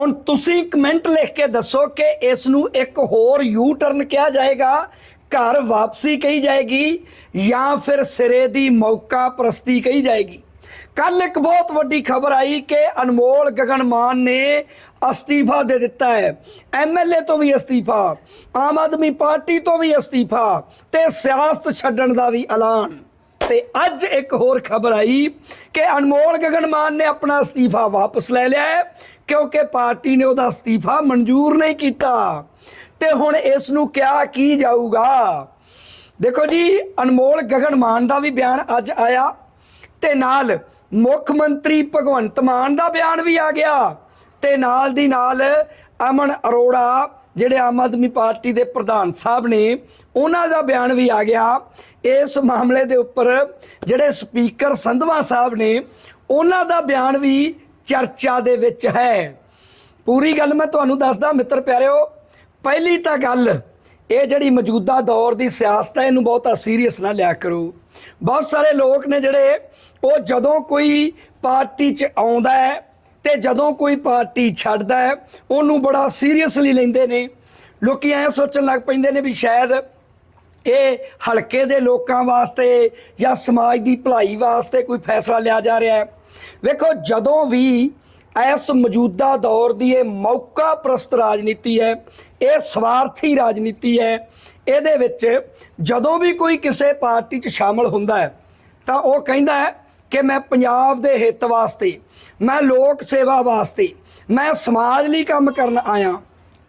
ਹੁਣ ਤੁਸੀਂ ਕਮੈਂਟ ਲਿਖ ਕੇ ਦੱਸੋ ਕਿ ਇਸ ਨੂੰ ਇੱਕ ਹੋਰ ਯੂ ਟਰਨ ਕਿਹਾ ਜਾਏਗਾ, ਘਰ ਵਾਪਸੀ ਕਹੀ ਜਾਏਗੀ ਜਾਂ ਫਿਰ ਸਿਰੇ ਦੀ ਮੌਕਾ ਪ੍ਰਸਤੀ ਕਹੀ ਜਾਏਗੀ। ਕੱਲ ਇੱਕ ਬਹੁਤ ਵੱਡੀ ਖਬਰ ਆਈ ਕਿ ਅਨਮੋਲ ਗਗਨ ਮਾਨ ਨੇ ਅਸਤੀਫਾ ਦੇ ਦਿੱਤਾ ਹੈ। ਐਮਐਲਏ ਤੋਂ ਵੀ ਅਸਤੀਫਾ, ਆਮ ਆਦਮੀ ਪਾਰਟੀ ਤੋਂ ਵੀ ਅਸਤੀਫਾ ਤੇ ਸਿਆਸਤ ਛੱਡਣ ਦਾ ਵੀ ਐਲਾਨ। ਤੇ ਅੱਜ ਇੱਕ ਹੋਰ ਖਬਰ ਆਈ ਕਿ ਅਨਮੋਲ ਗਗਨ ਮਾਨ ਨੇ ਆਪਣਾ ਅਸਤੀਫਾ ਵਾਪਸ ਲੈ ਲਿਆ ਹੈ, ਕਿਉਂਕਿ ਪਾਰਟੀ ਨੇ ਉਹਦਾ ਅਸਤੀਫਾ ਮਨਜ਼ੂਰ ਨਹੀਂ ਕੀਤਾ। ਤੇ ਹੁਣ ਇਸ ਨੂੰ ਕਿਆ ਕੀ ਜਾਊਗਾ? ਦੇਖੋ ਜੀ, ਅਨਮੋਲ ਗਗਨ ਮਾਨ ਦਾ ਵੀ ਬਿਆਨ ਅੱਜ ਆਇਆ ਤੇ ਨਾਲ ਮੁੱਖ ਮੰਤਰੀ ਭਗਵੰਤ ਮਾਨ ਦਾ ਬਿਆਨ ਵੀ ਆ ਗਿਆ ਤੇ ਨਾਲ ਦੀ ਨਾਲ ਅਮਨ ਅਰੋੜਾ ਜਿਹੜੇ ਆਮ ਆਦਮੀ ਪਾਰਟੀ ਦੇ ਪ੍ਰਧਾਨ ਸਾਹਿਬ ਨੇ, ਉਹਨਾਂ ਦਾ ਬਿਆਨ ਵੀ ਆ ਗਿਆ। ਇਸ ਮਾਮਲੇ ਦੇ ਉੱਪਰ ਜਿਹੜੇ ਸਪੀਕਰ ਸੰਧਵਾ ਸਾਹਿਬ ਨੇ, ਉਹਨਾਂ ਦਾ ਬਿਆਨ ਵੀ ਚਰਚਾ ਦੇ ਵਿੱਚ ਹੈ। ਪੂਰੀ ਗੱਲ ਮੈਂ ਤੁਹਾਨੂੰ ਦੱਸਦਾ ਮਿੱਤਰ ਪਿਆਰਿਓ, ਪਹਿਲੀ ਤਾਂ ਗੱਲ, ਇਹ ਜਿਹੜੀ ਮੌਜੂਦਾ ਦੌਰ ਦੀ ਸਿਆਸਤ ਹੈ, ਇਹਨੂੰ ਬਹੁਤਾ ਸੀਰੀਅਸ ਨਾ ਲਿਆ ਕਰੋ। ਬਹੁਤ ਸਾਰੇ ਲੋਕ ਨੇ ਜਿਹੜੇ, ਉਹ ਜਦੋਂ ਕੋਈ ਪਾਰਟੀ 'ਚ ਆਉਂਦਾ ਹੈ ਤੇ ਜਦੋਂ ਕੋਈ ਪਾਰਟੀ ਛੱਡਦਾ ਹੈ, ਉਹਨੂੰ ਬੜਾ ਸੀਰੀਅਸਲੀ ਲੈਂਦੇ ਨੇ। ਲੋਕੀ ਐਂ ਸੋਚਣ ਲੱਗ ਪੈਂਦੇ ਨੇ ਵੀ ਸ਼ਾਇਦ ਇਹ ਹਲਕੇ ਦੇ ਲੋਕਾਂ ਵਾਸਤੇ ਜਾਂ ਸਮਾਜ ਦੀ ਭਲਾਈ ਵਾਸਤੇ ਕੋਈ ਫੈਸਲਾ ਲਿਆ ਜਾ ਰਿਹਾ ਹੈ। ਵੇਖੋ, ਜਦੋਂ ਵੀ ਇਸ ਮੌਜੂਦਾ ਦੌਰ ਦੀ ਇਹ ਮੌਕਾ ਪ੍ਰਸਤ ਰਾਜਨੀਤੀ ਹੈ, ਇਹ ਸਵਾਰਥੀ ਰਾਜਨੀਤੀ ਹੈ, ਇਹਦੇ ਵਿੱਚ ਜਦੋਂ ਵੀ ਕੋਈ ਕਿਸੇ ਪਾਰਟੀ 'ਚ ਸ਼ਾਮਲ ਹੁੰਦਾ ਹੈ, ਤਾਂ ਉਹ ਕਹਿੰਦਾ ਹੈ ਕਿ ਮੈਂ ਪੰਜਾਬ ਦੇ ਹਿੱਤ ਵਾਸਤੇ, ਮੈਂ ਲੋਕ ਸੇਵਾ ਵਾਸਤੇ, ਮੈਂ ਸਮਾਜ ਲਈ ਕੰਮ ਕਰਨ ਆਇਆ।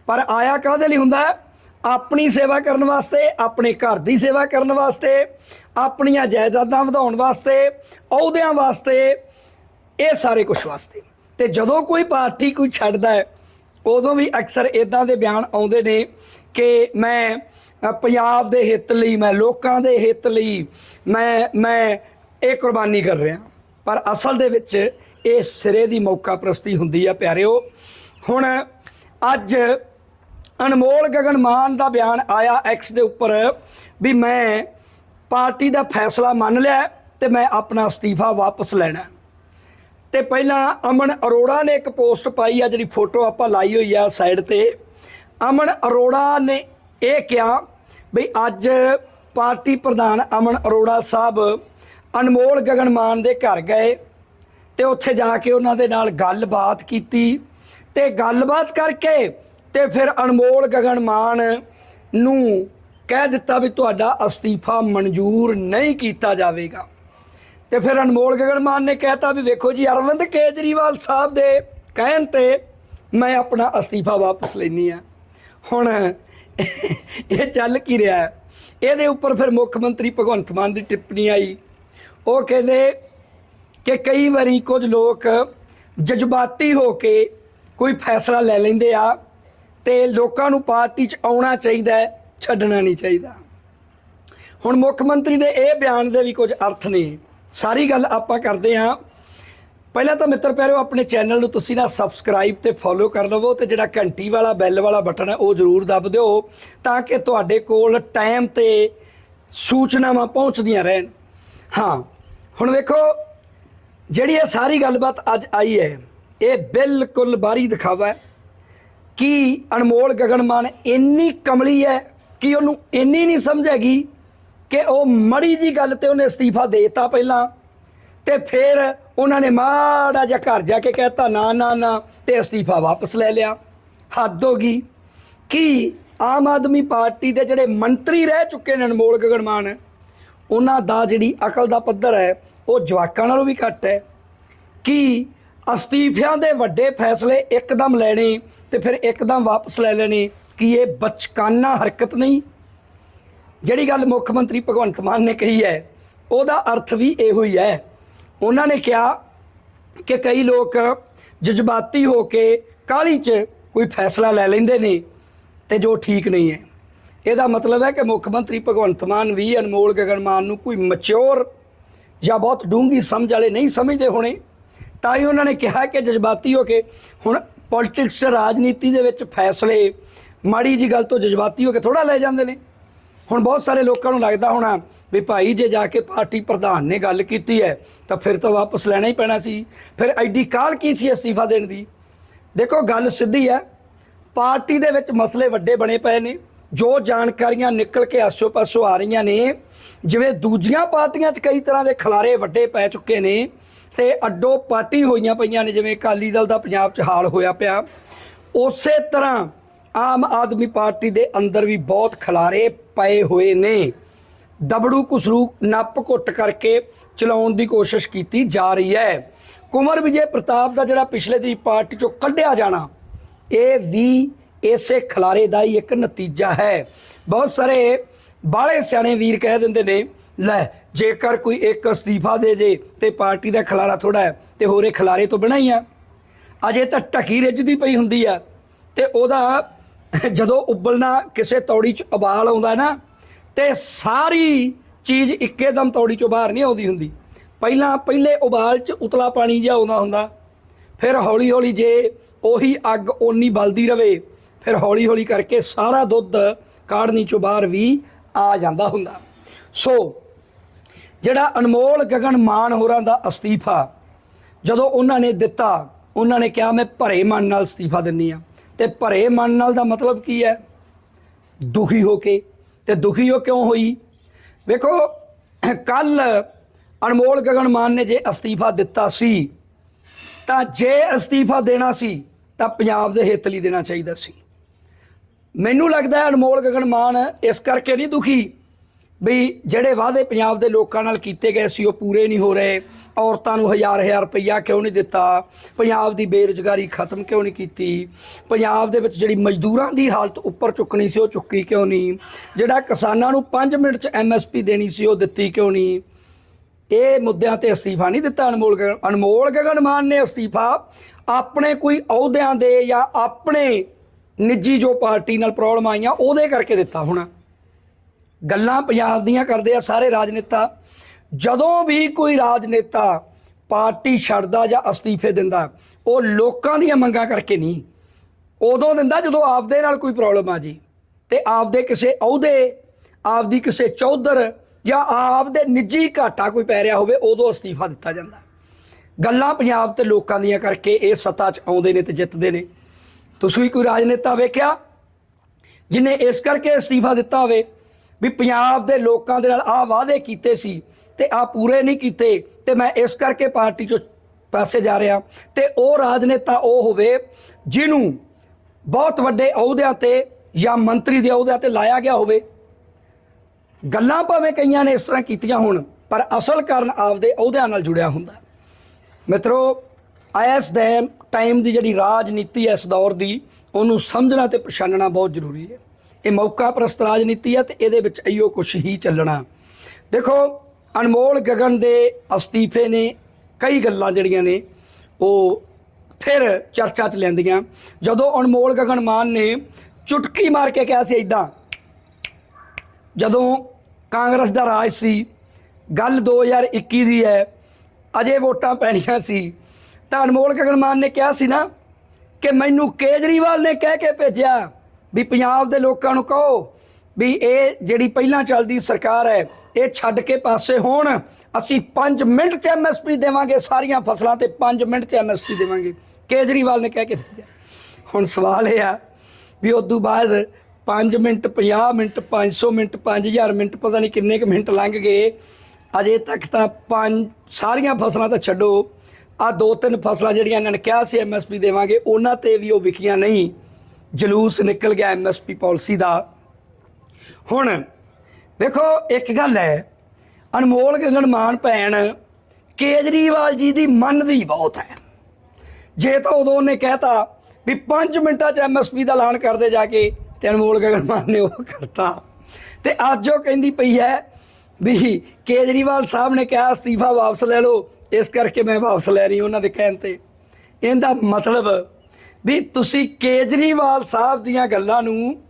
ਪਰ ਆਇਆ ਕਾਹਦੇ ਲਈ ਹੁੰਦਾ? ਆਪਣੀ ਸੇਵਾ ਕਰਨ ਵਾਸਤੇ, ਆਪਣੇ ਘਰ ਦੀ ਸੇਵਾ ਕਰਨ ਵਾਸਤੇ, ਆਪਣੀਆਂ ਜਾਇਦਾਦਾਂ ਵਧਾਉਣ ਵਾਸਤੇ, ਅਹੁਦਿਆਂ ਵਾਸਤੇ, ਇਹ ਸਾਰੇ ਕੁਝ ਵਾਸਤੇ। ਤੇ ਜਦੋਂ ਕੋਈ ਪਾਰਟੀ ਕੋਈ ਛੱਡਦਾ ਹੈ, ਉਦੋਂ ਵੀ ਅਕਸਰ ਇਦਾਂ ਦੇ ਬਿਆਨ ਆਉਂਦੇ ਨੇ ਕਿ ਮੈਂ ਪੰਜਾਬ ਦੇ ਹਿੱਤ ਲਈ, ਮੈਂ ਲੋਕਾਂ ਦੇ ਹਿੱਤ ਲਈ, ਮੈਂ ਮੈਂ ਇਹ ਕੁਰਬਾਨੀ ਕਰ ਰਿਹਾ ਪਰ ਅਸਲ ਦੇ ਵਿੱਚ ਇਹ ਸਿਰੇ ਦੀ ਮੌਕਾ ਪ੍ਰਸਤੀ ਹੁੰਦੀ ਆ ਪਿਆਰਿਓ। ਹੁਣ ਅੱਜ ਅਨਮੋਲ ਗਗਨ ਮਾਨ ਦਾ ਬਿਆਨ ਆਇਆ ਐਕਸ ਦੇ ਉੱਪਰ ਵੀ ਮੈਂ ਪਾਰਟੀ ਦਾ ਫੈਸਲਾ ਮੰਨ ਲਿਆ ਤੇ ਮੈਂ ਆਪਣਾ ਅਸਤੀਫਾ ਵਾਪਸ ਲੈਣਾ। ਤੇ ਪਹਿਲਾਂ ਅਮਨ ਅਰੋੜਾ ਨੇ ਇੱਕ ਪੋਸਟ ਪਾਈ ਆ ਜਿਹੜੀ ਫੋਟੋ ਆਪਾਂ ਲਾਈ ਹੋਈ ਆ ਸਾਈਡ ਤੇ। ਅਮਨ ਅਰੋੜਾ ਨੇ ਇਹ ਕਿਹਾ ਵੀ ਅੱਜ ਪਾਰਟੀ ਪ੍ਰਧਾਨ ਅਮਨ ਅਰੋੜਾ ਸਾਹਿਬ ਅਨਮੋਲ ਗਗਨ ਮਾਨ ਦੇ ਘਰ ਗਏ ਤੇ ਉੱਥੇ ਜਾ ਕੇ ਉਹਨਾਂ ਦੇ ਨਾਲ ਗੱਲਬਾਤ ਕੀਤੀ ਤੇ ਗੱਲਬਾਤ ਕਰਕੇ ਤੇ ਫਿਰ ਅਨਮੋਲ ਗਗਨ ਮਾਨ ਨੂੰ ਕਹਿ ਦਿੱਤਾ ਵੀ ਤੁਹਾਡਾ ਅਸਤੀਫਾ ਮਨਜ਼ੂਰ ਨਹੀਂ ਕੀਤਾ ਜਾਵੇਗਾ। ਤੇ ਫਿਰ ਅਨਮੋਲ ਗਗਨ ਮਾਨ ਨੇ ਕਹਿਤਾ ਵੀ ਵੇਖੋ ਜੀ, ਅਰਵਿੰਦ ਕੇਜਰੀਵਾਲ ਸਾਹਿਬ ਦੇ ਕਹਿਣ ਤੇ ਮੈਂ ਆਪਣਾ ਅਸਤੀਫਾ ਵਾਪਸ ਲੈਣੀ ਆ ਹੁਣ ਇਹ ਚੱਲ ਕੀ ਰਿਹਾ ਇਹਦੇ ਉੱਪਰ ਫਿਰ ਮੁੱਖ ਮੰਤਰੀ ਭਗਵੰਤ ਮਾਨ ਦੀ ਟਿੱਪਣੀ ਆਈ। ਉਹ ਕਹਿੰਦੇ ਕਿ ਕਈ ਵਾਰੀ ਕੁਝ ਲੋਕ ਜਜ਼ਬਾਤੀ ਹੋ ਕੇ ਕੋਈ ਫੈਸਲਾ ਲੈ ਲੈਂਦੇ ਆ ਤੇ ਲੋਕਾਂ ਨੂੰ ਪਾਰਟੀ 'ਚ ਆਉਣਾ ਚਾਹੀਦਾ ਛੱਡਣਾ ਨਹੀਂ ਚਾਹੀਦਾ। ਹੁਣ ਮੁੱਖ ਮੰਤਰੀ ਦੇ ਇਹ ਬਿਆਨ ਦੇ ਵੀ ਕੁਝ ਅਰਥ ਨੇ। ਸਾਰੀ ਗੱਲ ਆਪਾਂ ਕਰਦੇ ਹਾਂ। ਪਹਿਲਾਂ ਤਾਂ ਮਿੱਤਰ ਪਿਆਰਿਓ ਆਪਣੇ ਚੈਨਲ ਨੂੰ ਤੁਸੀਂ ਨਾ ਸਬਸਕ੍ਰਾਈਬ ਤੇ ਫੋਲੋ ਕਰ ਲਵੋ ਤੇ ਜਿਹੜਾ ਘੰਟੀ ਵਾਲਾ, ਬੈਲ ਵਾਲਾ ਬਟਨ ਹੈ, ਉਹ ਜ਼ਰੂਰ ਦੱਬ ਦਿਓ ਤਾਂ ਕਿ ਤੁਹਾਡੇ ਕੋਲ ਟਾਈਮ ਤੇ ਸੂਚਨਾਵਾਂ ਪਹੁੰਚਦੀਆਂ ਰਹਿਣ। ਹਾਂ ਹੁਣ ਵੇਖੋ, ਜਿਹੜੀ ਇਹ ਸਾਰੀ ਗੱਲਬਾਤ ਅੱਜ ਆਈ ਹੈ, ਇਹ ਬਿਲਕੁਲ ਬਾਹਰੀ ਦਿਖਾਵਾ ਹੈ ਕਿ ਅਨਮੋਲ ਗਗਨ ਮਾਨ ਇੰਨੀ ਕਮਲੀ ਹੈ ਕਿ ਉਹਨੂੰ ਇੰਨੀ ਨਹੀਂ ਸਮਝ ਹੈਗੀ ਕਿ ਉਹ ਮੜੀ ਜੀ ਗੱਲ ਤੇ ਉਹਨੇ ਅਸਤੀਫਾ ਦੇਤਾ ਪਹਿਲਾਂ ਤੇ ਫਿਰ ਉਹਨਾਂ ਨੇ ਮਾੜਾ ਜਿਹਾ ਘਰ ਜਾ ਕੇ ਕਹਿਤਾ, ਨਾ ਨਾ ਨਾ, ਤੇ ਅਸਤੀਫਾ ਵਾਪਸ ਲੈ ਲਿਆ। ਹੱਦ ਹੋ ਗਈ ਕਿ ਆਮ ਆਦਮੀ ਪਾਰਟੀ ਦੇ ਜਿਹੜੇ ਮੰਤਰੀ ਰਹਿ ਚੁੱਕੇ ਨੇ ਅਨਮੋਲ ਗਗਨ ਮਾਨ ਉਹਨਾਂ ਦਾ ਜਿਹੜੀ ਅਕਲ ਦਾ ਪੱਧਰ ਹੈ ਉਹ ਜਵਾਕਾਂ ਨਾਲੋਂ ਵੀ ਘੱਟ ਹੈ। ਕਿ ਅਸਤੀਫਿਆਂ ਦੇ ਵੱਡੇ ਫੈਸਲੇ ਇੱਕਦਮ ਲੈਣੇ ਤੇ ਫਿਰ ਇੱਕਦਮ ਵਾਪਸ ਲੈ ਲੈਣੇ? ਕਿ ਇਹ ਬਚਕਾਨਾ ਹਰਕਤ ਨਹੀਂ? ਜਿਹੜੀ ਗੱਲ ਮੁੱਖ ਮੰਤਰੀ ਭਗਵੰਤ ਮਾਨ ਨੇ ਕਹੀ ਹੈ, ਉਹਦਾ ਅਰਥ ਵੀ ਇਹੋ ਹੀ ਹੈ। ਉਹਨਾਂ ਨੇ ਕਿਹਾ ਕਿ ਕਈ ਲੋਕ ਜਜ਼ਬਾਤੀ ਹੋ ਕੇ ਕਾਹਲੀ 'ਚ ਕੋਈ ਫੈਸਲਾ ਲੈ ਲੈਂਦੇ ਨੇ ਤੇ ਜੋ ਠੀਕ ਨਹੀਂ ਹੈ। ਇਹਦਾ ਮਤਲਬ ਹੈ ਕਿ ਮੁੱਖ ਮੰਤਰੀ ਭਗਵੰਤ ਮਾਨ ਵੀ ਅਨਮੋਲ ਗਗਨ ਮਾਨ ਨੂੰ ਕੋਈ ਮੈਚੁਰ ਜਾਂ ਬਹੁਤ ਡੂੰਘੀ ਸਮਝ ਵਾਲੇ ਨਹੀਂ ਸਮਝਦੇ ਹੋਣੇ, ਤਾਂ ਹੀ ਉਹਨਾਂ ਨੇ ਕਿਹਾ ਕਿ ਜਜ਼ਬਾਤੀ ਹੋ ਕੇ ਹੁਣ ਪੋਲਿਟਿਕਸ ਰਾਜਨੀਤੀ ਦੇ ਵਿੱਚ ਫੈਸਲੇ ਮਾੜੀ ਜੀ ਗੱਲ ਤੋਂ ਜਜ਼ਬਾਤੀ ਹੋ ਕੇ ਥੋੜਾ ਲੈ ਜਾਂਦੇ ਨੇ। ਹੁਣ ਬਹੁਤ ਸਾਰੇ ਲੋਕਾਂ ਨੂੰ ਲੱਗਦਾ ਹੋਣਾ ਵੀ ਭਾਈ ਜੇ ਜਾ ਕੇ ਪਾਰਟੀ ਪ੍ਰਧਾਨ ਨੇ ਗੱਲ ਕੀਤੀ ਹੈ, ਤਾਂ ਫਿਰ ਤਾਂ ਵਾਪਸ ਲੈਣਾ ਹੀ ਪੈਣਾ ਸੀ। ਫਿਰ ਐਡੀ ਕਾਲ ਕੀ ਸੀ ਅਸਤੀਫਾ ਦੇਣ ਦੀ? ਦੇਖੋ ਗੱਲ ਸਿੱਧੀ ਹੈ, ਪਾਰਟੀ ਦੇ ਵਿੱਚ ਮਸਲੇ ਵੱਡੇ ਬਣੇ ਪਏ ਨੇ। ਜੋ ਜਾਣਕਾਰੀਆਂ ਨਿਕਲ ਕੇ ਆਸੋ ਪਾਸੋਂ ਆ ਰਹੀਆਂ ਨੇ, ਜਿਵੇਂ ਦੂਜੀਆਂ ਪਾਰਟੀਆਂ 'ਚ ਕਈ ਤਰ੍ਹਾਂ ਦੇ ਖਲਾਰੇ ਵੱਡੇ ਪੈ ਚੁੱਕੇ ਨੇ ਤੇ ਅੱਡੋ ਪਾਰਟੀ ਹੋਈਆਂ ਪਈਆਂ ਨੇ, ਜਿਵੇਂ ਅਕਾਲੀ ਦਲ ਦਾ ਪੰਜਾਬ 'ਚ ਹਾਲ ਹੋਇਆ ਪਿਆ। ਉਸੇ ਤਰ੍ਹਾਂ ਆਮ ਆਦਮੀ ਪਾਰਟੀ ਦੇ ਅੰਦਰ ਵੀ ਬਹੁਤ ਖਲਾਰੇ ਪਏ ਹੋਏ ਨੇ। ਦਬੜੂ ਕੁਸਰੂ ਨੱਪ ਘੁੱਟ ਕਰਕੇ ਚਲਾਉਣ ਦੀ ਕੋਸ਼ਿਸ਼ ਕੀਤੀ ਜਾ ਰਹੀ ਹੈ। ਕੁਮਰ ਵਿਜੇ ਪ੍ਰਤਾਪ ਦਾ ਜਿਹੜਾ ਪਿਛਲੇ ਦੀ ਪਾਰਟੀ ਚੋਂ ਕੱਢਿਆ ਜਾਣਾ, ਇਹ ਵੀ ਇਸੇ ਖਲਾਰੇ ਦਾ ਹੀ ਇੱਕ ਨਤੀਜਾ ਹੈ। ਬਹੁਤ ਸਾਰੇ ਬਾਲੇ ਸਿਆਣੇ ਵੀਰ ਕਹਿ ਦਿੰਦੇ ਨੇ, ਲੈ, ਜੇਕਰ ਕੋਈ ਇੱਕ ਅਸਤੀਫਾ ਦੇ ਜੇ ਤੇ ਪਾਰਟੀ ਦਾ ਖਲਾਰਾ ਥੋੜਾ ਹੈ ਤੇ ਹੋਰੇ ਖਲਾਰੇ ਤੋਂ ਬਿਨਾਂ ਹੀ ਆ। ਅਜੇ ਤਾਂ ਢਕੀ ਰਿੱਝਦੀ ਪਈ ਹੁੰਦੀ ਆ ਤੇ ਉਹਦਾ ਜਦੋਂ ਉਬਲਣਾ ਕਿਸੇ ਤੌੜੀ 'ਚ ਉਬਾਲ ਆਉਂਦਾ ਨਾ, ਤੇ ਸਾਰੀ ਚੀਜ਼ ਇੱਕੇਦਮ ਤੌੜੀ 'ਚੋਂ ਬਾਹਰ ਨਹੀਂ ਆਉਂਦੀ ਹੁੰਦੀ। ਪਹਿਲਾਂ ਪਹਿਲੇ ਉਬਾਲ 'ਚ ਉਤਲਾ ਪਾਣੀ ਜਿਹਾ ਆਉਂਦਾ ਹੁੰਦਾ, ਫਿਰ ਹੌਲੀ ਹੌਲੀ ਜੇ ਉਹੀ ਅੱਗ ਓਨੀ ਬਲਦੀ ਰਵੇ ਫਿਰ ਹੌਲੀ ਹੌਲੀ ਕਰਕੇ ਸਾਰਾ ਦੁੱਧ ਕਾੜਨੀ 'ਚੋਂ ਬਾਹਰ ਵੀ ਆ ਜਾਂਦਾ ਹੁੰਦਾ। ਸੋ ਜਿਹੜਾ ਅਨਮੋਲ ਗਗਨ ਮਾਨ ਹੋਰਾਂ ਦਾ ਅਸਤੀਫਾ, ਜਦੋਂ ਉਹਨਾਂ ਨੇ ਦਿੱਤਾ, ਉਹਨਾਂ ਨੇ ਕਿਹਾ, ਮੈਂ ਭਰੇ ਮਨ ਨਾਲ ਅਸਤੀਫਾ ਦਿੰਨੀ ਆ। ਤੇ ਭਰੇ ਮਨ ਨਾਲ ਦਾ ਮਤਲਬ ਕੀ ਹੈ? ਦੁਖੀ ਹੋ ਕੇ। ਤੇ ਦੁਖੀ ਉਹ ਕਿਉਂ ਹੋਈ? ਵੇਖੋ, ਕੱਲ ਅਨਮੋਲ ਗਗਨ ਮਾਨ ਨੇ ਜੇ ਅਸਤੀਫਾ ਦਿੱਤਾ ਸੀ, ਤਾਂ ਜੇ ਅਸਤੀਫਾ ਦੇਣਾ ਸੀ, ਤਾਂ ਪੰਜਾਬ ਦੇ ਹਿੱਤ ਲਈ ਦੇਣਾ ਚਾਹੀਦਾ ਸੀ। ਮੈਨੂੰ ਲੱਗਦਾ ਅਨਮੋਲ ਗਗਨ ਮਾਨ ਇਸ ਕਰਕੇ ਨਹੀਂ ਦੁਖੀ ਵੀ ਜਿਹੜੇ ਵਾਅਦੇ ਪੰਜਾਬ ਦੇ ਲੋਕਾਂ ਨਾਲ ਕੀਤੇ ਗਏ ਸੀ ਉਹ ਪੂਰੇ ਨਹੀਂ ਹੋ ਰਹੇ। ਔਰਤਾਂ ਨੂੰ ਹਜ਼ਾਰ ਹਜ਼ਾਰ ਰੁਪਈਆ ਕਿਉਂ ਨਹੀਂ ਦਿੱਤਾ? ਪੰਜਾਬ ਦੀ ਬੇਰੁਜ਼ਗਾਰੀ ਖਤਮ ਕਿਉਂ ਨਹੀਂ ਕੀਤੀ? ਪੰਜਾਬ ਦੇ ਵਿੱਚ ਜਿਹੜੀ ਮਜ਼ਦੂਰਾਂ ਦੀ ਹਾਲਤ ਉੱਪਰ ਚੁੱਕਣੀ ਸੀ ਉਹ ਚੁੱਕੀ ਕਿਉਂ ਨਹੀਂ? ਜਿਹੜਾ ਕਿਸਾਨਾਂ ਨੂੰ 5 ਮਿੰਟ 'ਚ ਐਮਐਸਪੀ ਦੇਣੀ ਸੀ ਉਹ ਦਿੱਤੀ ਕਿਉਂ ਨਹੀਂ? ਇਹ ਮੁੱਦਿਆਂ ਤੇ ਅਸਤੀਫਾ ਨਹੀਂ ਦਿੱਤਾ ਅਨਮੋਲ ਗਗਨ ਅਨਮੋਲ ਗਗਨ ਮਾਨ ਨੇ ਅਸਤੀਫਾ। ਆਪਣੇ ਕੋਈ ਅਹੁਦਿਆਂ ਦੇ ਜਾਂ ਆਪਣੇ ਨਿੱਜੀ ਜੋ ਪਾਰਟੀ ਨਾਲ ਪ੍ਰੋਬਲਮ ਆਈਆਂ, ਉਹਦੇ ਕਰਕੇ ਦਿੱਤਾ ਹੋਣਾ। ਗੱਲਾਂ ਪੰਜਾਬ ਦੀਆਂ ਕਰਦੇ ਆ ਸਾਰੇ ਰਾਜਨੇਤਾ। ਜਦੋਂ ਵੀ ਕੋਈ ਰਾਜਨੇਤਾ ਪਾਰਟੀ ਛੱਡਦਾ ਜਾਂ ਅਸਤੀਫੇ ਦਿੰਦਾ, ਉਹ ਲੋਕਾਂ ਦੀਆਂ ਮੰਗਾਂ ਕਰਕੇ ਨਹੀਂ। ਉਦੋਂ ਦਿੰਦਾ ਜਦੋਂ ਆਪਦੇ ਨਾਲ ਕੋਈ ਪ੍ਰੋਬਲਮ ਆ ਜੀ। ਤੇ ਆਪਦੇ ਕਿਸੇ ਅਹੁਦੇ, ਆਪਦੀ ਕਿਸੇ ਚੌਧਰ ਜਾਂ ਆਪਦੇ ਨਿੱਜੀ ਘਾਟਾ ਕੋਈ ਪੈ ਰਿਹਾ ਹੋਵੇ, ਉਦੋਂ ਅਸਤੀਫਾ ਦਿੱਤਾ ਜਾਂਦਾ। ਗੱਲਾਂ ਪੰਜਾਬ ਤੇ ਲੋਕਾਂ ਦੀਆਂ ਕਰਕੇ ਇਹ ਸੱਤਾ 'ਚ ਆਉਂਦੇ ਨੇ ਤੇ ਜਿੱਤਦੇ ਨੇ। ਤੁਸੀਂ ਵੀ ਕੋਈ ਰਾਜਨੇਤਾ ਵੇਖਿਆ? ਜਿਨੇ ਇਸ ਕਰਕੇ ਅਸਤੀਫਾ ਦਿੱਤਾ ਹੋਵੇ ਵੀ ਪੰਜਾਬ ਦੇ ਲੋਕਾਂ ਦੇ ਨਾਲ ਆਹ ਵਾਅਦੇ ਕੀਤੇ ਸੀ ਤੇ ਆ ਪੂਰੇ ਨਹੀਂ ਕੀਤੇ ਤੇ ਮੈਂ ਇਸ ਕਰਕੇ ਪਾਰਟੀ ਚੋਂ ਪਾਸੇ ਜਾ ਰਿਹਾ ਤੇ ਉਹ ਰਾਜਨੇਤਾ ਉਹ ਹੋਵੇ ਜਿਹਨੂੰ ਬਹੁਤ ਵੱਡੇ ਅਹੁਦਿਆਂ ਤੇ ਜਾਂ ਮੰਤਰੀ ਦੇ ਅਹੁਦਿਆਂ ਤੇ ਲਾਇਆ ਗਿਆ ਹੋਵੇ। ਗੱਲਾਂ ਭਾਵੇਂ ਕਈਆਂ ਨੇ ਇਸ ਤਰ੍ਹਾਂ ਕੀਤੀਆਂ ਹੋਣ, ਪਰ ਅਸਲ ਕਾਰਨ ਆਪਦੇ ਅਹੁਦਿਆਂ ਨਾਲ ਜੁੜਿਆ ਹੁੰਦਾ। ਮਿੱਤਰੋ ਇਸ ਦੇ ਟਾਈਮ ਦੀ ਜਿਹੜੀ ਰਾਜਨੀਤੀ ਹੈ ਇਸ ਦੌਰ ਦੀ, ਉਹਨੂੰ ਸਮਝਣਾ ਤੇ ਪਛਾਣਨਾ ਬਹੁਤ ਜ਼ਰੂਰੀ ਹੈ। ਇਹ ਮੌਕਾ ਪ੍ਰਸਤ ਰਾਜਨੀਤੀ ਹੈ ਤੇ ਇਹਦੇ ਵਿੱਚ ਇਹੋ ਕੁਛ ਹੀ ਚੱਲਣਾ। ਦੇਖੋ, ਅਨਮੋਲ ਗਗਨ ਦੇ ਅਸਤੀਫੇ ਨੇ ਕਈ ਗੱਲਾਂ ਜਿਹੜੀਆਂ ਨੇ, ਉਹ ਫਿਰ ਚਰਚਾ 'ਚ ਲੈਂਦੀਆਂ। ਜਦੋਂ ਅਨਮੋਲ ਗਗਨ ਮਾਨ ਨੇ ਚੁਟਕੀ ਮਾਰ ਕੇ ਕਿਹਾ ਸੀ ਇਦਾਂ ਜਦੋਂ ਕਾਂਗਰਸ ਦਾ ਰਾਜ ਸੀ, ਗੱਲ 2021 ਦੀ ਹੈ, ਅਜੇ ਵੋਟਾਂ ਪੈਣੀਆਂ ਸੀ ਤਾਂ ਅਨਮੋਲ ਗਗਨ ਮਾਨ ਨੇ ਕਿਹਾ ਸੀ ਨਾ ਕਿ ਮੈਨੂੰ ਕੇਜਰੀਵਾਲ ਨੇ ਕਹਿ ਕੇ ਭੇਜਿਆ ਵੀ ਪੰਜਾਬ ਦੇ ਲੋਕਾਂ ਨੂੰ ਕਹੋ ਵੀ ਇਹ ਜਿਹੜੀ ਪਹਿਲਾਂ ਚੱਲਦੀ ਸਰਕਾਰ ਹੈ, ਇਹ ਛੱਡ ਕੇ ਪਾਸੇ ਹੋਣ। ਅਸੀਂ 5 ਮਿੰਟ ਚ ਐਮਐਸਪੀ ਦੇਵਾਂਗੇ, ਸਾਰੀਆਂ ਫਸਲਾਂ ਤੇ 5 ਮਿੰਟ ਚ ਐਮਐਸਪੀ ਦੇਵਾਂਗੇ। ਕੇਜਰੀਵਾਲ ਨੇ ਕਹਿ ਕੇ ਭੇਜਿਆ। ਹੁਣ ਸਵਾਲ ਇਹ ਆ ਵੀ ਉਸ ਤੋਂ ਬਾਅਦ 5 ਮਿੰਟ 50 ਮਿੰਟ 500 ਮਿੰਟ 5000 ਮਿੰਟ, ਪਤਾ ਨਹੀਂ ਕਿੰਨੇ ਕੁ ਮਿੰਟ ਲੰਘ ਗਏ। ਅਜੇ ਤੱਕ ਤਾਂ ਪੰਜ, ਸਾਰੀਆਂ ਫਸਲਾਂ ਤਾਂ ਛੱਡੋ। ਆ ਦੋ ਤਿੰਨ ਫਸਲਾਂ ਜਿਹੜੀਆਂ ਇਹਨਾਂ ਨੇ ਕਿਹਾ ਸੀ ਐਮਐਸਪੀ ਦੇਵਾਂਗੇ, ਉਹਨਾਂ ਤੇ ਵੀ ਉਹ ਵਿਕੀਆਂ ਨਹੀਂ। ਜਲੂਸ ਨਿਕਲ ਗਿਆ ਐਮਐਸਪੀ ਪਾਲਿਸੀ ਦਾ। ਹੁਣ ਵੇਖੋ ਇੱਕ ਗੱਲ ਹੈ, ਅਨਮੋਲ ਗਗਨ ਮਾਨ ਭੈਣ ਕੇਜਰੀਵਾਲ ਜੀ ਦੀ ਮੰਨਦੀ ਬਹੁਤ ਹੈ। ਜੇ ਤਾਂ ਉਦੋਂ ਉਹਨੇ ਕਹਿਤਾ ਵੀ 5 ਮਿੰਟਾਂ 'ਚ ਐਮਐਸਪੀ ਦਾ ਐਲਾਨ ਕਰਦੇ ਜਾ ਕੇ, ਤੇ ਅਨਮੋਲ ਗਗਨ ਮਾਨ ਨੇ ਉਹ ਕਰਤਾ। ਤੇ ਅੱਜ ਉਹ ਕਹਿੰਦੀ ਪਈ ਹੈ ਵੀ ਕੇਜਰੀਵਾਲ ਸਾਹਿਬ ਨੇ ਕਿਹਾ, ਅਸਤੀਫਾ ਵਾਪਸ ਲੈ ਲਓ ਇਸ ਕਰਕੇ ਮੈਂ ਵਾਪਸ ਲੈ ਰਹੀ ਉਹਨਾਂ ਦੇ ਕਹਿਣ ਤੇ। ਇਹਦਾ ਮਤਲਬ ਵੀ ਤੁਸੀਂ ਕੇਜਰੀਵਾਲ ਸਾਹਿਬ ਦੀਆਂ ਗੱਲਾਂ ਨੂੰ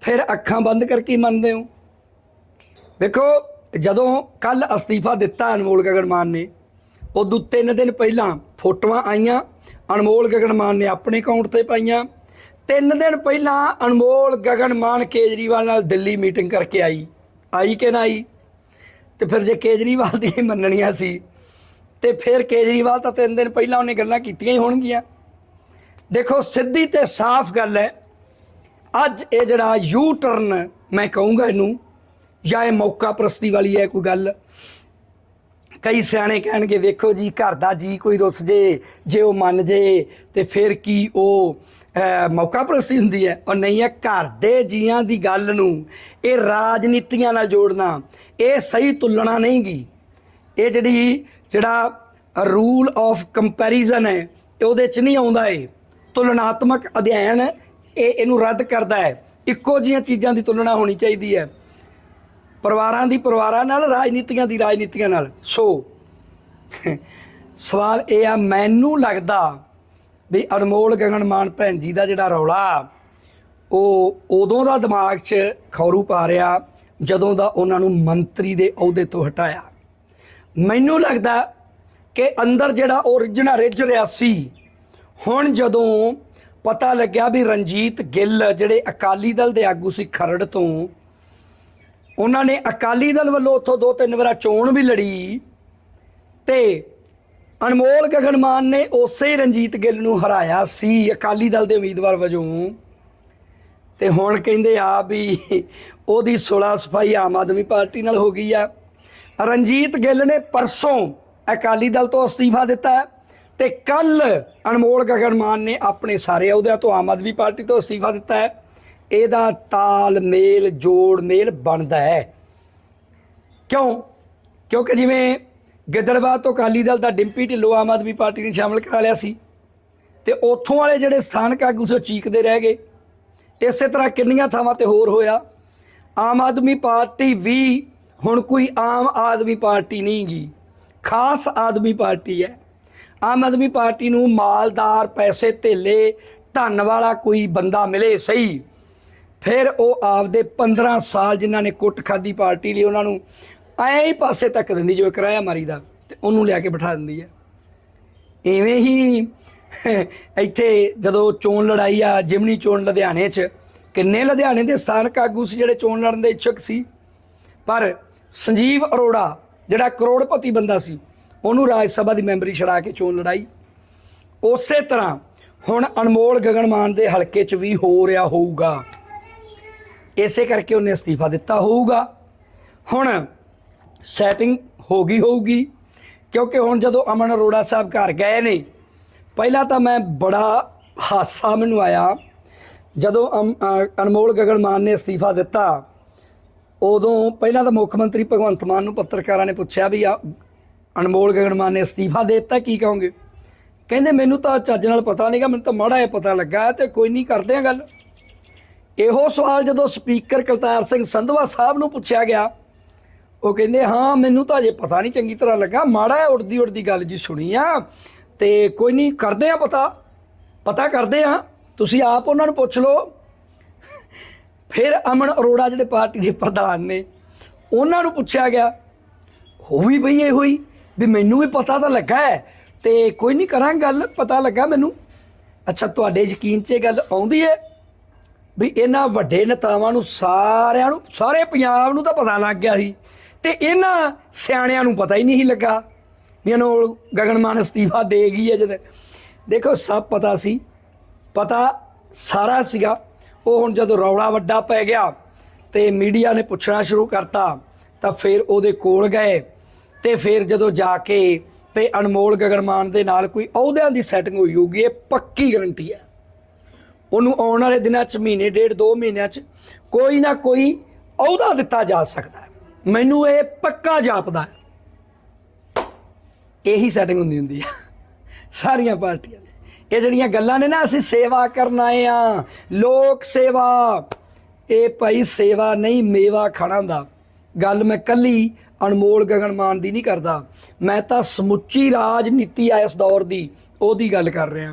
ਫਿਰ ਅੱਖਾਂ ਬੰਦ ਕਰਕੇ ਮੰਨਦੇ ਹੋ? ਵੇਖੋ, ਜਦੋਂ ਕੱਲ ਅਸਤੀਫਾ ਦਿੱਤਾ ਅਨਮੋਲ ਗਗਨ ਮਾਨ ਨੇ, ਉਦੋਂ ਤਿੰਨ ਦਿਨ ਪਹਿਲਾਂ ਫੋਟੋਆਂ ਆਈਆਂ, ਅਨਮੋਲ ਗਗਨ ਮਾਨ ਨੇ ਆਪਣੇ ਅਕਾਊਂਟ ਤੇ ਪਾਈਆਂ। ਤਿੰਨ ਦਿਨ ਪਹਿਲਾਂ ਅਨਮੋਲ ਗਗਨ ਮਾਨ ਕੇਜਰੀਵਾਲ ਨਾਲ ਦਿੱਲੀ ਮੀਟਿੰਗ ਕਰਕੇ ਆਈ। ਆਈ ਕਿ ਨਾ ਆਈ? ਤੇ ਫਿਰ ਜੇ ਕੇਜਰੀਵਾਲ ਦੀ ਮੰਨਣੀਆਂ ਸੀ ਤੇ ਫਿਰ ਕੇਜਰੀਵਾਲ ਤਾਂ ਤਿੰਨ ਦਿਨ ਪਹਿਲਾਂ ਉਹਨੇ ਗੱਲਾਂ ਕੀਤੀਆਂ ਹੀ ਹੋਣਗੀਆਂ। ਦੇਖੋ, ਸਿੱਧੀ ਤੇ ਸਾਫ਼ ਗੱਲ ਹੈ, ਅੱਜ ਇਹ ਜਿਹੜਾ ਯੂ ਟਰਨ ਮੈਂ ਕਹੂੰਗਾ ਇਹਨੂੰ, ਜਾਂ ਇਹ ਮੌਕਾ ਪ੍ਰਸਤੀ ਵਾਲੀ ਹੈ ਕੋਈ ਗੱਲ, ਕਈ ਸਿਆਣੇ ਕਹਿਣਗੇ, ਵੇਖੋ ਜੀ, ਘਰ ਦਾ ਜੀ ਕੋਈ ਰੁੱਸ ਜੇ ਜੇ ਉਹ ਮੰਨ ਜੇ, ਤੇ ਫਿਰ ਕੀ ਉਹ ਮੌਕਾ ਪ੍ਰਸਤੀ ਹੁੰਦੀ ਹੈ? ਉਹ ਨਹੀਂ ਹੈ, ਘਰ ਦੇ ਜੀਆਂ ਦੀ ਗੱਲ ਨੂੰ, ਇਹ ਰਾਜਨੀਤੀਆਂ ਨਾਲ ਜੋੜਨਾ, ਇਹ ਸਹੀ ਤੁਲਨਾ ਨਹੀਂ ਗੀ ਇਹ ਜਿਹੜੀ ਜਿਹੜਾ ਰੂਲ ਆਫ ਕੰਪੈਰੀਜ਼ਨ ਹੈ ਇਹ ਉਹਦੇ ਚ ਨਹੀਂ ਆਉਂਦਾ ਇਹ। ਤੁਲਨਾਤਮਕ ਅਧਿਐਨ ਇਹ ਇਹਨੂੰ ਰੱਦ ਕਰਦਾ ਹੈ। ਇੱਕੋ ਜਿਹੀਆਂ ਚੀਜ਼ਾਂ ਦੀ ਤੁਲਨਾ ਹੋਣੀ ਚਾਹੀਦੀ ਹੈ। ਪਰਿਵਾਰਾਂ ਦੀ ਪਰਿਵਾਰਾਂ ਨਾਲ, ਰਾਜਨੀਤੀਆਂ ਦੀ ਰਾਜਨੀਤੀਆਂ ਨਾਲ। ਸੋ ਸਵਾਲ ਇਹ ਆ, ਮੈਨੂੰ ਲੱਗਦਾ ਵੀ ਅਨਮੋਲ ਗਗਨਮਾਨ ਭੈਣ ਜੀ ਦਾ ਜਿਹੜਾ ਰੌਲਾ, ਉਹ ਉਦੋਂ ਦਾ ਦਿਮਾਗ 'ਚ ਖੌਰੂ ਪਾ ਰਿਹਾ, ਜਦੋਂ ਦਾ ਉਹਨਾਂ ਨੂੰ ਮੰਤਰੀ ਦੇ ਅਹੁਦੇ ਤੋਂ ਹਟਾਇਆ। ਮੈਨੂੰ ਲੱਗਦਾ ਕਿ ਅੰਦਰ ਜਿਹੜਾ ਉਹ ਰਿੱਝਣਾ ਰਿੱਝ ਰਿਹਾ ਸੀ, ਹੁਣ ਜਦੋਂ ਪਤਾ ਲੱਗਿਆ ਵੀ ਰਣਜੀਤ ਗਿੱਲ ਜਿਹੜੇ ਅਕਾਲੀ ਦਲ ਦੇ ਆਗੂ ਸੀ ਖਰੜ ਤੋਂ, ਉਹਨਾਂ ਨੇ ਅਕਾਲੀ ਦਲ ਵੱਲੋਂ ਉੱਥੋਂ ਦੋ ਤਿੰਨ ਵਾਰ ਚੋਣ ਵੀ ਲੜੀ ਤੇ ਅਨਮੋਲ ਗਗਨਮਾਨ ਨੇ ਉਸੇ ਰਣਜੀਤ ਗਿੱਲ ਨੂੰ ਹਰਾਇਆ ਸੀ ਅਕਾਲੀ ਦਲ ਦੇ ਉਮੀਦਵਾਰ ਵਜੋਂ। ਤੇ ਹੁਣ ਕਹਿੰਦੇ ਆ ਵੀ ਉਹਦੀ 16 ਸਫ਼ਾਈ ਆਮ ਆਦਮੀ ਪਾਰਟੀ ਨਾਲ ਹੋ ਗਈ ਆ। ਰਣਜੀਤ ਗਿੱਲ ਨੇ ਪਰਸੋਂ ਅਕਾਲੀ ਦਲ ਤੋਂ ਅਸਤੀਫਾ ਦਿੱਤਾ ਹੈ ਤੇ ਕੱਲ ਅਨਮੋਲ ਗਗਨਮਾਨ ਨੇ ਆਪਣੇ ਸਾਰੇ ਅਹੁਦਿਆਂ ਤੋਂ ਆਮ ਆਦਮੀ ਪਾਰਟੀ ਤੋਂ ਅਸਤੀਫਾ ਦਿੱਤਾ ਹੈ। ਇਹਦਾ ਤਾਲਮੇਲ ਜੋੜ ਮੇਲ ਬਣਦਾ ਹੈ। ਕਿਉਂ? ਕਿਉਂਕਿ ਜਿਵੇਂ ਗਿੱਦੜਬਾਹ ਤੋਂ ਅਕਾਲੀ ਦਲ ਦਾ ਡਿੰਪੀ ਢਿੱਲੋਂ ਆਮ ਆਦਮੀ ਪਾਰਟੀ ਨੇ ਸ਼ਾਮਲ ਕਰਾ ਲਿਆ ਸੀ ਤੇ ਉੱਥੋਂ ਵਾਲੇ ਜਿਹੜੇ ਸਥਾਨਕ ਆਗੂ ਸੀ ਉਹ ਚੀਕਦੇ ਰਹਿ ਗਏ। ਇਸੇ ਤਰ੍ਹਾਂ ਕਿੰਨੀਆਂ ਥਾਵਾਂ ਤੇ ਹੋਰ ਹੋਇਆ। ਆਮ ਆਦਮੀ ਪਾਰਟੀ ਵੀ ਹੁਣ ਕੋਈ ਆਮ ਆਦਮੀ ਪਾਰਟੀ ਨਹੀਂ ਗੀ ਖਾਸ ਆਦਮੀ ਪਾਰਟੀ ਹੈ। ਆਮ ਆਦਮੀ ਪਾਰਟੀ ਨੂੰ ਮਾਲਦਾਰ ਪੈਸੇ ਧੇਲੇ, ਧਨ ਵਾਲਾ ਕੋਈ ਬੰਦਾ ਮਿਲੇ ਸਹੀ। ਫਿਰ ਉਹ ਆਪਦੇ 15 ਸਾਲ ਜਿਨ੍ਹਾਂ ਨੇ ਕੁੱਟ ਖਾਦੀ ਪਾਰਟੀ ਲਈ, ਉਹਨਾਂ ਨੂੰ ਐਂ ਹੀ ਪਾਸੇ ਤੱਕ ਦਿੰਦੀ, ਜਿਵੇਂ ਕਿਰਾਇਆ ਮਾਰੀ ਦਾ, ਤੇ ਉਹਨੂੰ ਲਿਆ ਕੇ ਬਿਠਾ ਦਿੰਦੀ ਹੈ। ਐਵੇਂ ਹੀ ਇੱਥੇ ਜਦੋਂ ਚੋਣ ਲੜਾਈ ਆ, ਜਿਮਨੀ ਚੋਣ ਲੁਧਿਆਣੇ 'ਚ, ਕਿੰਨੇ ਲੁਧਿਆਣੇ ਦੇ ਸਥਾਨਕ ਆਗੂ ਸੀ ਜਿਹੜੇ ਚੋਣ ਲੜਨ ਦੇ ਇੱਛੁਕ ਸੀ? ਪਰ ਸੰਜੀਵ ਅਰੋੜਾ ਜਿਹੜਾ ਕਰੋੜਪਤੀ ਬੰਦਾ ਸੀ ਉਹਨੂੰ ਰਾਜ ਸਭਾ ਦੀ ਮੈਂਬਰੀ ਛੜਾ ਕੇ ਚੋਣ ਲੜਾਈ। ਉਸੇ ਤਰ੍ਹਾਂ ਹੁਣ ਅਨਮੋਲ ਗਗਨਮਾਨ ਦੇ ਹਲਕੇ 'ਚ ਵੀ ਹੋ ਰਿਹਾ ਹੋਊਗਾ। ਇਸੇ ਕਰਕੇ ਉਹਨੇ ਅਸਤੀਫਾ ਦਿੱਤਾ ਹੋਊਗਾ। ਹੁਣ ਸੈਟਿੰਗ ਹੋ ਗਈ ਹੋਊਗੀ ਕਿਉਂਕਿ ਹੁਣ ਜਦੋਂ ਅਮਨ ਅਰੋੜਾ ਸਾਹਿਬ ਘਰ ਗਏ ਨੇ ਪਹਿਲਾਂ ਤਾਂ ਮੈਂ ਬੜਾ ਹਾਸਾ ਮੈਨੂੰ ਆਇਆ। ਜਦੋਂ ਅਮ- ਅ, ਅਨਮੋਲ ਗਗਨਮਾਨ ਨੇ ਅਸਤੀਫਾ ਦਿੱਤਾ ਉਦੋਂ ਪਹਿਲਾਂ ਤਾਂ ਮੁੱਖ ਮੰਤਰੀ ਭਗਵੰਤ ਮਾਨ ਨੂੰ ਪੱਤਰਕਾਰਾਂ ਨੇ ਪੁੱਛਿਆ ਵੀ ਆ, ਅਨਮੋਲ ਗਗਨਮਾਨ ਨੇ ਅਸਤੀਫਾ ਦੇ ਦਿੱਤਾ, ਕੀ ਕਹੋਗੇ? ਕਹਿੰਦੇ, ਮੈਨੂੰ ਤਾਂ ਚੱਜ ਨਾਲ ਪਤਾ ਨਹੀਂਗਾ ਮੈਨੂੰ ਤਾਂ ਮਾੜਾ ਜਿਹਾ ਪਤਾ ਲੱਗਾ ਤੇ ਕੋਈ ਨਹੀਂ ਕਰਦੇ ਆ ਗੱਲ। ਇਹੋ ਸਵਾਲ ਜਦੋਂ ਸਪੀਕਰ ਕਰਤਾਰ ਸਿੰਘ ਸੰਧਵਾ ਸਾਹਿਬ ਨੂੰ ਪੁੱਛਿਆ ਗਿਆ, ਉਹ ਕਹਿੰਦੇ, ਹਾਂ, ਮੈਨੂੰ ਤਾਂ ਅਜੇ ਪਤਾ ਨਹੀਂ ਚੰਗੀ ਤਰ੍ਹਾਂ ਲੱਗਾ, ਮਾੜਾ ਹੈ ਉੜਦੀ ਉੜਦੀ ਗੱਲ ਜੀ ਸੁਣੀ ਆ ਤੇ ਕੋਈ ਨਹੀਂ ਕਰਦੇ ਆ ਪਤਾ। ਪਤਾ ਕਰਦੇ ਆ, ਤੁਸੀਂ ਆਪ ਉਹਨਾਂ ਨੂੰ ਪੁੱਛ ਲਓ ਫਿਰ ਅਮਨ ਅਰੋੜਾ ਜਿਹੜੇ ਪਾਰਟੀ ਦੇ ਪ੍ਰਧਾਨ ਨੇ, ਉਹਨਾਂ ਨੂੰ ਪੁੱਛਿਆ ਗਿਆ ਹੋ ਵੀ ਬਈ ਇਹ ਹੋਈ, ਵੀ ਮੈਨੂੰ ਵੀ ਪਤਾ ਤਾਂ ਲੱਗਾ ਹੈ, ਤੇ ਕੋਈ ਨਹੀਂ ਕਰਾਂ ਗੱਲ, ਪਤਾ ਲੱਗਾ ਮੈਨੂੰ। ਅੱਛਾ, ਤੁਹਾਡੇ ਯਕੀਨ 'ਚ ਇਹ ਗੱਲ ਆਉਂਦੀ ਹੈ ਵੀ ਇਹਨਾਂ ਵੱਡੇ ਨੇਤਾਵਾਂ ਨੂੰ ਸਾਰਿਆਂ ਨੂੰ, ਸਾਰੇ ਪੰਜਾਬ ਨੂੰ ਤਾਂ ਪਤਾ ਲੱਗ ਗਿਆ ਸੀ, ਤੇ ਇਹਨਾਂ ਸਿਆਣਿਆਂ ਨੂੰ ਪਤਾ ਹੀ ਨਹੀਂ ਸੀ ਲੱਗਾ ਵੀ ਗਗਨਮਾਨ ਅਸਤੀਫਾ ਦੇ ਗਈ ਹੈ ਜਦ। ਦੇਖੋ, ਸਭ ਪਤਾ ਸੀ, ਪਤਾ ਸਾਰਾ ਸੀਗਾ। ਉਹ ਹੁਣ ਜਦੋਂ ਰੌਲਾ ਵੱਡਾ ਪੈ ਗਿਆ ਤੇ ਮੀਡੀਆ ਨੇ ਪੁੱਛਣਾ ਸ਼ੁਰੂ ਕਰਤਾ, ਤਾਂ ਫਿਰ ਉਹਦੇ ਕੋਲ ਗਏ ਤੇ ਫਿਰ ਜਦੋਂ ਜਾ ਕੇ ਤੇ ਅਨਮੋਲ ਗਗਨਮਾਨ ਦੇ ਨਾਲ ਕੋਈ ਅਹੁਦਿਆਂ ਦੀ ਸੈਟਿੰਗ ਹੋਈ ਹੋਊਗੀ, ਇਹ ਪੱਕੀ ਗਰੰਟੀ ਹੈ। ਉਹਨੂੰ ਆਉਣ ਵਾਲੇ ਦਿਨਾਂ 'ਚ, ਮਹੀਨੇ, ਡੇਢ, ਦੋ ਮਹੀਨਿਆਂ 'ਚ ਕੋਈ ਨਾ ਕੋਈ ਅਹੁਦਾ ਦਿੱਤਾ ਜਾ ਸਕਦਾ ਹੈ। ਮੈਨੂੰ ਇਹ ਪੱਕਾ ਜਾਪਦਾ ਹੈ। ਇਹੀ ਸੈਟਿੰਗ ਹੁੰਦੀ ਹੁੰਦੀ ਹੈ। ਸਾਰੀਆਂ ਪਾਰਟੀਆਂ ਦੀ। ਇਹ ਜਿਹੜੀਆਂ ਗੱਲਾਂ ਨੇ ਨਾ, ਅਸੀਂ ਸੇਵਾ ਕਰਨ ਆਏ ਆ। ਲੋਕ ਸੇਵਾ। ਇਹ ਭਾਈ ਸੇਵਾ ਨਹੀਂ, ਮੇਵਾ ਖਾਣਾ ਦਾ ਗੱਲ ਮੈਂ ਕੱਲੀ ਅਨਮੋਲ ਗਗਨਮਾਨ ਦੀ ਨਹੀਂ ਕਰਦਾ। ਮੈਂ ਤਾਂ ਸਮੁੱਚੀ ਰਾਜਨੀਤੀ ਆ ਇਸ ਦੌਰ ਦੀ, ਉਹਦੀ ਗੱਲ ਕਰ ਰਿਹਾ।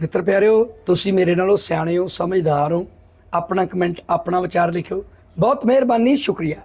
ਮਿੱਤਰ ਪਿਆਰਿਓ, ਤੁਸੀਂ ਮੇਰੇ ਨਾਲੋਂ ਸਿਆਣੇ ਹੋ, ਸਮਝਦਾਰ ਹੋ। ਆਪਣਾ ਕਮੈਂਟ ਆਪਣਾ ਵਿਚਾਰ ਲਿਖਿਓ। ਬਹੁਤ ਮਿਹਰਬਾਨੀ, ਸ਼ੁਕਰੀਆ।